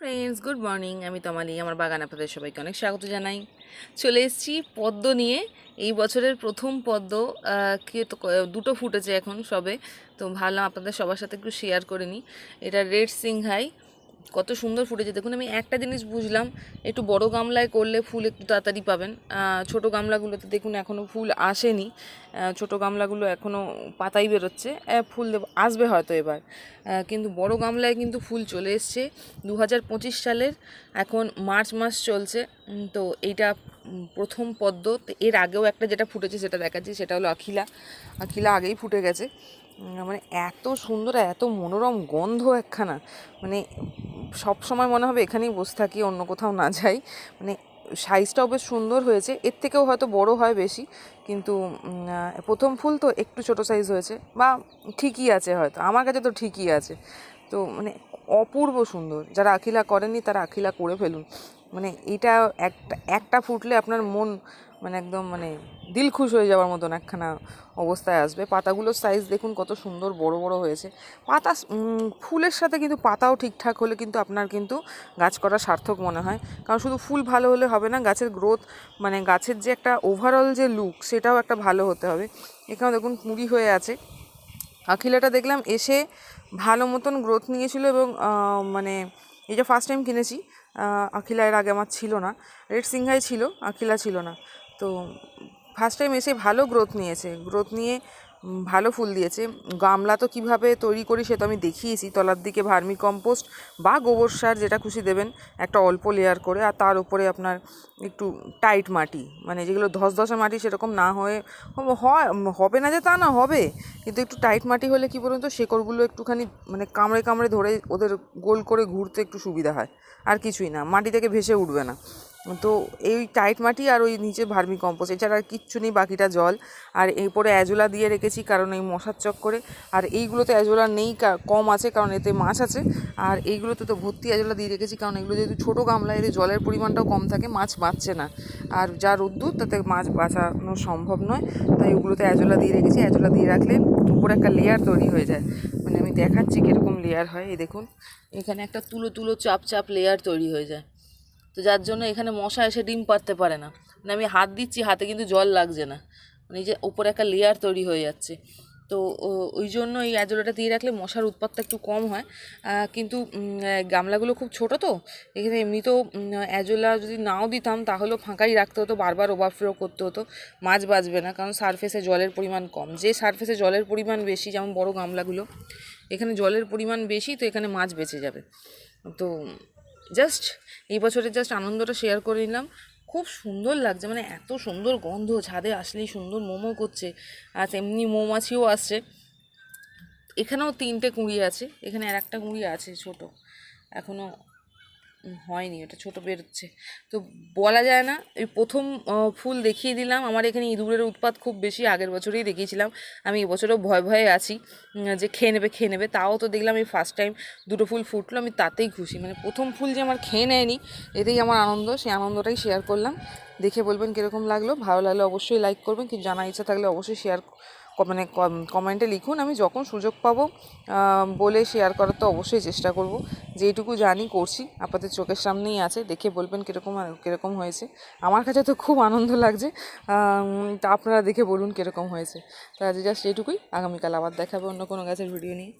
Friends good morning আমি তমালি, আমার বাগান আপনাদের সবাইকে অনেক স্বাগত জানাই। চলে এসেছি পদ্ম নিয়ে। এই বছরের প্রথম পদ্ম দুটো ফুটেছে এখন সবে। তো ভাবলাম আপনাদের সবার সাথে একটু শেয়ার করে নিই। এটা রেড সিংহাই কত সুন্দর ফুটেছে। দেখুন, আমি একটা জিনিস বুঝলাম, একটু বড় গামলায় করলে ফুল একটু তাড়াতাড়ি পাবেন। ছোট গামলাগুলোতে দেখুন এখনও ফুল আসেনি। ছোট গামলাগুলো এখনও পাতাই বেরোচ্ছে। ফুল আসবে হয়তো এবার। কিন্তু বড় গামলায় কিন্তু ফুল চলে এসছে। দু হাজার পঁচিশ সালের এখন মার্চ মাস চলছে। তো এইটা প্রথম পদ্ম। এর আগেও একটা যেটা ফুটেছে, সেটা দেখাচ্ছি, সেটা হলো আখিলা। আখিলা আগেই ফুটে গেছে। মানে এত সুন্দর এত মনোরম গন্ধ একখানা। মানে সব সময় মনে হবে এখানেই বসে থাকি, অন্য কোথাও না যাই। মানে সাইজটাও বেশ সুন্দর হয়েছে। এর থেকেও হয়তো বড় হয় বেশি, কিন্তু প্রথম ফুল তো একটু ছোট সাইজ হয়েছে। বা ঠিকই আছে হয়তো, আমার কাছে তো ঠিকই আছে। তো মানে অপূর্ব সুন্দর। যারা আখিলা করেননি তারা আখিলা করে ফেলুন। মানে এটা একটা একটা ফুটলে আপনার মন মানে একদম মানে দিল খুশ হয়ে যাওয়ার মতন একখানা অবস্থায় আসবে। পাতাগুলোর সাইজ দেখুন কত সুন্দর বড় বড় হয়েছে। পাতা ফুলের সাথে কিন্তু পাতাও ঠিকঠাক হলে কিন্তু আপনার কিন্তু গাছ করা সার্থক মনে হয়। কারণ শুধু ফুল ভালো হলে হবে না, গাছের গ্রোথ মানে গাছের যে একটা ওভারঅল যে লুক সেটাও একটা ভালো হতে হবে। এখানে দেখুন কুঁড়ি হয়ে আছে। আখিলাটা দেখলাম এসে ভালো মতন গ্রোথ নিয়েছিল এবং মানে এই যে ফার্স্ট টাইম কিনেছি আখিলা এর আগে আমার ছিল না। রেড সিংহাই ছিল, আখিলা ছিল না। তো ফার্স্ট টাইম এসে ভালো গ্রোথ নিয়েছে। গ্রোথ নিয়ে ভালো ফুল দিয়েছে। গামলা তো কীভাবে তৈরি করি সে তো আমি দেখিয়েছি। তলার দিকে ভার্মি কম্পোস্ট বা গোবর সার যেটা খুশি দেবেন, একটা অল্প লেয়ার করে আর তার উপরে আপনার একটু টাইট মাটি। মানে যেগুলো ধস ধসধসে মাটি সেরকম না হয়ে হয় হবে না যে তা না, হবে। কিন্তু একটু টাইট মাটি হলে কি বলুন তো, শেকড়গুলো একটুখানি মানে কামড়ে কামড়ে ধরে ওদের গোল করে ঘুরতে একটু সুবিধা হয়। আর কিছুই না, মাটি থেকে ভেসে উঠবে না। তো এই টাইট মাটি আর ওই নিচে ভার্মি কম্পোস্ট, এছাড়া আর কিচ্ছু নেই, বাকিটা জল। আর এরপরে অ্যাজোলা দিয়ে রেখেছি, কারণ এই মশার চক্করে। আর এইগুলোতে অ্যাজোলা নেই কম আছে, কারণ এতে মাছ আছে। আর এইগুলোতে তো ভর্তি অ্যাজোলা দিয়ে রেখেছি, কারণ এগুলো যেহেতু ছোটো গামলা এতে জলের পরিমাণটাও কম থাকে, মাছ বাঁচছে না। আর যা রোদ্দুর, তাতে মাছ বাঁচানো সম্ভব নয়। তাই ওগুলোতে অ্যাজোলা দিয়ে রেখেছি। অ্যাজোলা দিয়ে রাখলে উপরে একটা লেয়ার তৈরি হয়ে যায়। মানে আমি দেখাচ্ছি কীরকম লেয়ার হয়, এই দেখুন। এখানে একটা তুলো তুলো, চাপ চাপ লেয়ার তৈরি হয়ে যায়। তো যার জন্য এখানে মশা এসে ডিম পারতে পারে না। মানে আমি হাত দিচ্ছি, হাতে কিন্তু জল লাগছে না। মানে যে ওপরে একটা লেয়ার তৈরি হয়ে যাচ্ছে। তো ওই জন্য এই অ্যাজোলাটা দিয়ে রাখলে মশার উৎপাতটা একটু কম হয়। কিন্তু গামলাগুলো খুব ছোট তো, এখানে এমনিতেও অ্যাজোলা যদি নাও দিতাম তাহলেও ফাঁকাই রাখতে হতো, বারবার ওভারফ্লো করতে হতো। মাছ বাঁচবে না, কারণ সারফেসে জলের পরিমাণ কম। যে সারফেসে জলের পরিমাণ বেশি, যেমন বড় গামলাগুলো, এখানে জলের পরিমাণ বেশি, তো এখানে মাছ বেঁচে যাবে। তো জাস্ট এই বছরের জাস্ট আনন্দটা শেয়ার করে নিলাম। খুব সুন্দর লাগছে মানে এত সুন্দর গন্ধ, ছাদে আসলেই সুন্দর মোমো করছে, আর তেমনি মৌমাছিও আসছে। এখানেও তিনটে কুঁড়ি আছে, এখানে আর একটা কুঁড়ি আছে ছোট এখনও হয়নি, ওটা ছোট বেরোচ্ছে। তো বলা যায় না, এই প্রথম ফুল দেখিয়ে দিলাম। আমার এখানে ইঁদুরের উৎপাত খুব বেশি, আগের বছরেই দেখিয়েছিলাম। আমি এবছরও ভয় ভয়ে আছি যে খেয়ে নেবে খেয়ে নেবে। তাও তো দেখলাম এই ফার্স্ট টাইম দুটো ফুল ফুটলো, আমি তাতেই খুশি। মানে প্রথম ফুল যে আমার খেয়ে নেয়নি, এতেই আমার আনন্দ, সেই আনন্দটাই শেয়ার করলাম। দেখে বলবেন কীরকম লাগল। ভালো লাগলে অবশ্যই লাইক করবেন। কিছু জানার ইচ্ছা থাকলে অবশ্যই শেয়ার মানে কমেন্টে লিখুন। আমি যখন সুযোগ পাবো বলে শেয়ার করার তো অবশ্যই চেষ্টা করব। যেইটুকু জানি, করছি। আপনাদের চোখের সামনেই আছে। দেখে বলবেন কীরকম কীরকম হয়েছে। আমার কাছে তো খুব আনন্দ লাগছে। তা আপনারা দেখে বলুন কীরকম হয়েছে। তা আজ জাস্ট এইটুকুই। আগামীকাল আবার দেখাবে অন্য কোনো গাছের ভিডিও নিয়ে।